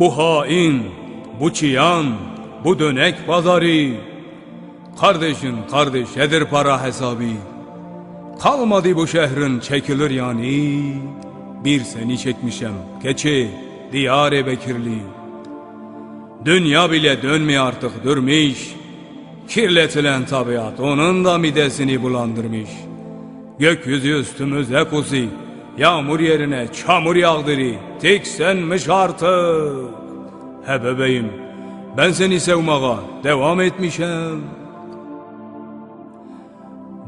Bu hain, bu çiyan, bu dönek pazarı. Kardeşin kardeşedir para hesabı. Kalmadı bu şehrin çekilir yani. Bir seni çekmişem keçi, diyar-ı Bekirli. Dünya bile dönmüyor artık durmuş. Kirletilen tabiat onun da midesini bulandırmış. Gökyüzü üstümüze pusi, yağmur yerine çamur yağdırı, tiksenmiş artık. He bebeğim, ben seni sevmeye devam etmişim.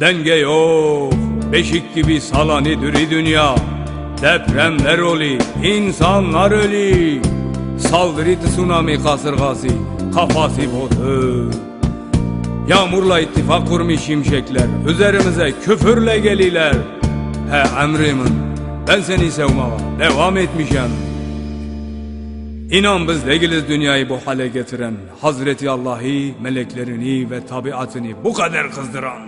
Denge yok, beşik gibi salanı dürü dünya. Depremler oli, insanlar ölü. Saldırı tsunami kasırgası, kafası botu. Yağmurla ittifak kurmuş şimşekler, üzerimize küfürle geliler. He emrimin, ben seni sevmeye devam etmişim. İnan biz değiliz dünyayı bu hale getiren, Hazreti Allah'ı, meleklerini ve tabiatını bu kadar kızdıran.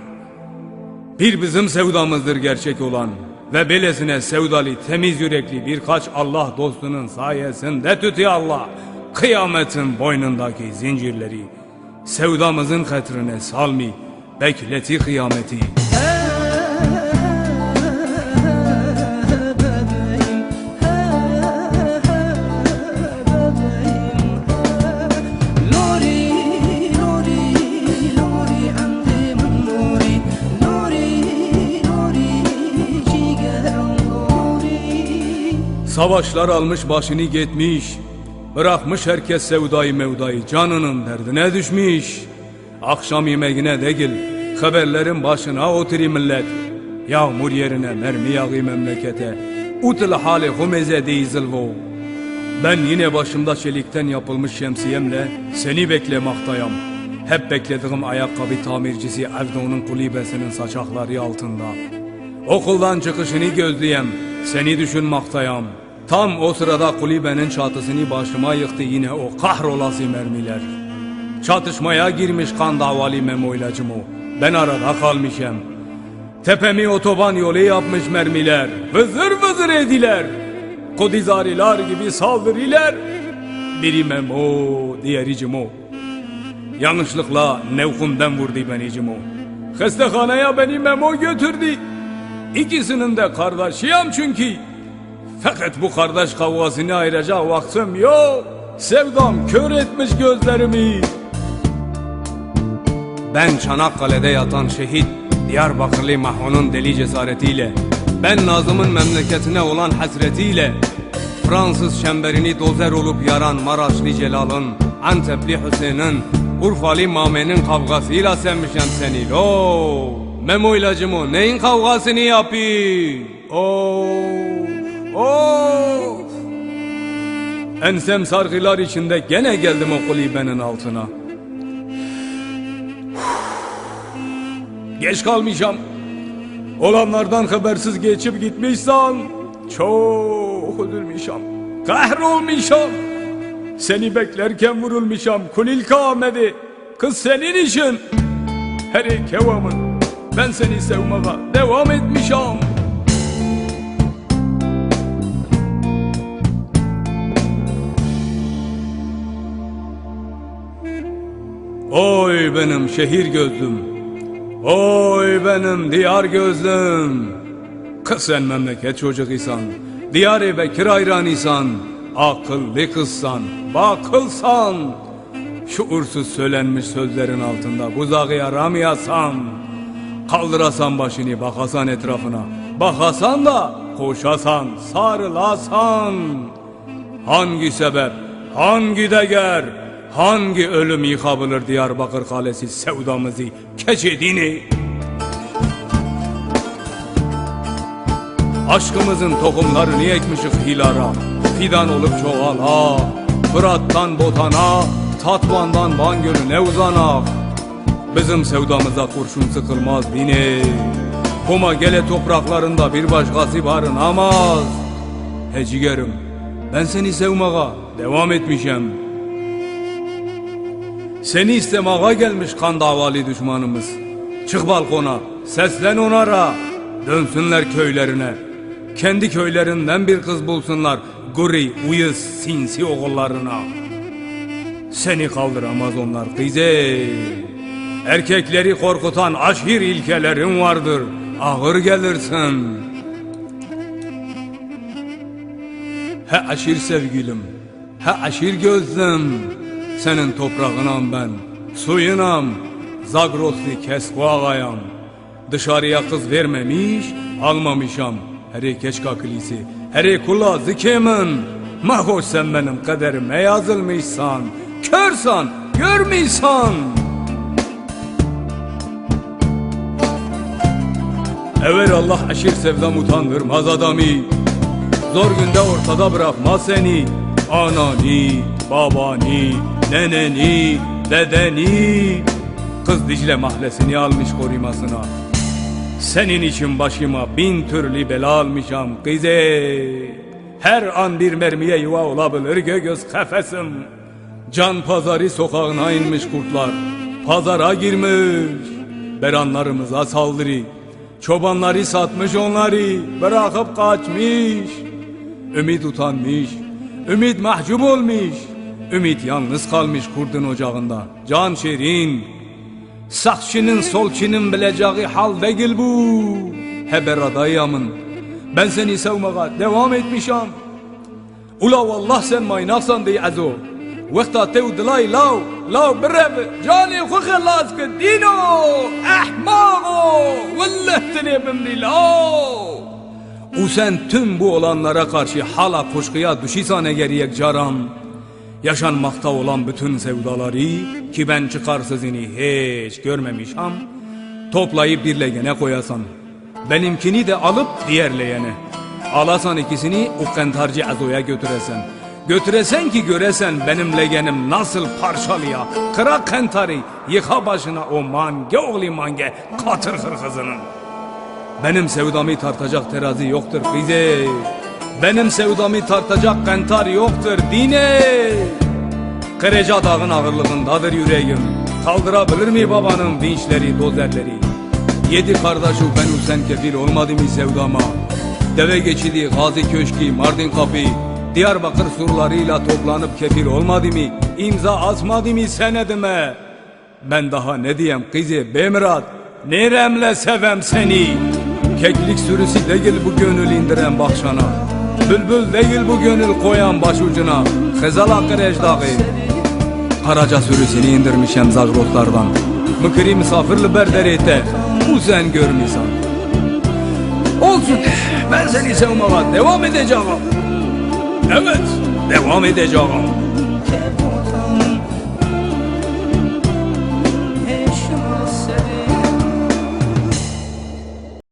Bir bizim sevdamızdır gerçek olan ve belesine sevdalı temiz yürekli birkaç Allah dostunun sayesinde tutuyor Allah kıyametin boynundaki zincirleri. Sevdamızın hatrine salmi, bekleti kıyameti. Savaşlar almış başını gitmiş, bırakmış herkes sevdayı mevdayı canının derdine düşmüş. Akşam yemeğine değil, haberlerin başına oturuyor millet. Yağmur yerine mermi yağıyor memlekete. Utul hali humeze deyizilvo. Ben yine başımda çelikten yapılmış şemsiyemle seni beklemektayım. Hep beklediğim ayakkabı tamircisi Evdon'un kulübesinin saçakları altında. Okuldan çıkışını gözleyem, seni düşünmektayım. Tam o sırada kulübenin çatısını başıma yıktı yine o kahrolası mermiler. Çatışmaya girmiş kan davalı Memo o. Ben arada kalmışım. Tepemi otoban yolu yapmış mermiler. Vızır vızır ediler. Kodizariler gibi saldırılar. Biri Memo, diğeri Cimo. Yanlışlıkla nevkumden vurdu beni Cimo. Hastahaneye beni Memo götürdü. İkisinin de kardeşiyim çünkü. Fakat bu kardeş kavgasını ayıracak vaktim yok. Sevdam kör etmiş gözlerimi. Ben Çanakkale'de yatan şehit Diyarbakırlı Mahon'un deli cesaretiyle Ben Nazım'ın memleketine olan hasretiyle Fransız çemberini dozer olup yaran Maraşlı Celal'ın Antepli Hüseyin'in Urfalı Mame'nin kavgasıyla sevmişem seni lo Memo ilacımı neyin kavgasını yapayım Oo, oo. Ensem sargılar içinde gene geldim o kulübenin altına Geç kalmayacağım. Olanlardan habersiz geçip gitmişsen çok üzülmüşüm. Kahrolmuşum. Seni beklerken vurulmuşum Kulil Ahmet'i. Kız senin için. Her kevamın ben seni sevmeye devam etmişim. Oy benim şehir gözlüm. Oy benim diyar gözlüm. Kız sen memleket çocukuysan, diyar Bekir hayranıysan, akıllı kızsan, bakılsan, şuursuz söylenmiş sözlerin altında buzağı yaramayasan, kaldırasan başını bakasan etrafına, bakasan da koşasan, sarılasan. Hangi sebep, hangi değer, hangi ölüm yıkabilir Diyarbakır Kalesi sevdamızı, keçidini? Aşkımızın tohumlarını ekmişik hilara, fidan olup çoğala, Fırat'tan Botan'a, Tatvan'dan Van Gölü'ne uzanak. Bizim sevdamıza kurşun sıkılmaz bini. Kuma gele topraklarında bir başkası barınamaz. He ciğerim, ben seni sevmeye devam etmişim. Seni istemeye gelmiş kan davalı düşmanımız. Çık balkona, seslen onlara, dönsünler köylerine. Kendi köylerinden bir kız bulsunlar. Guri, uyuz, sinsi oğullarına. Seni kaldıramaz onlar kızı. Erkekleri korkutan aşir ilkelerin vardır. Ağır gelirsin. He aşir sevgilim, he aşir gözlüm. Senin toprağınam ben, suyunam. Zagrosli kesku ağayam. Dışarıya kız vermemiş, almamışam. Hele keşka kilisi, hele kula zikemin. Mahoş sen benim kaderime yazılmışsan. Körsan, görmeysan. Evel Allah aşir sevdam utandırmaz adamı. Zor günde ortada bırakma seni Anani, babani, neneni, dedeni. Kız Dicle mahallesini almış korumasına. Senin için başıma bin türlü bela almışam kızı. Her an bir mermiye yuva olabilir göz kafesim. Can pazarı sokağına inmiş kurtlar. Pazara girmiş. Beranlarımıza saldırı. Çobanları satmış onları. Bırakıp kaçmış. Ümit utanmış, ümit mahcup olmuş, ümit yalnız kalmış kurdun ocağında. Can şirin, sakçının solçinin bileceği hal değil bu. Heber adayamın, ben seni sevmeye devam etmişim. Ula vallah sen maynaksan diye azo. Vekta tev dilay lav, lav birev, cani khalas ke dino, ahmago, vallah tenebim di lav. O sen tüm bu olanlara karşı hala kuşkuya düşüysan eğer yek caran Yaşanmakta olan bütün sevdaları ki ben çıkarsızını hiç görmemişim Toplayıp bir legene koyasan Benimkini de alıp diğer leğene Alasan ikisini o kentarcı azoya götüresen Götüresen ki göresen benim legenim nasıl parçalıya Kıra kentarı yıka başına o mange oğlu mange katır hırkızının benim sevdamı tartacak terazi yoktur kızı. Benim sevdamı tartacak kantar yoktur dine. Kıreca dağın ağırlığındadır yüreğim. Kaldırabilir mi babanın vinçleri, dozerleri? Yedi kardeşi ben sen kefil olmadı mı sevdama? Deve geçidi, Gazi Köşkü, Mardin Kapı, Diyarbakır surlarıyla toplanıp kefil olmadı mı? İmza atmadı mı senedime? Ben daha ne diyeyim kızı Bemrat Neremle sevem seni Keklik sürüsü değil bu gönül indiren bakşana Bülbül değil bu gönül koyan baş ucuna. Xızal akır Karaca sürüsünü indirmişem zajrotlardan Mıkırı misafirli berderete Bu sen görmüyorsan Olsun ben seni sevmama devam edeceğim Evet devam edeceğim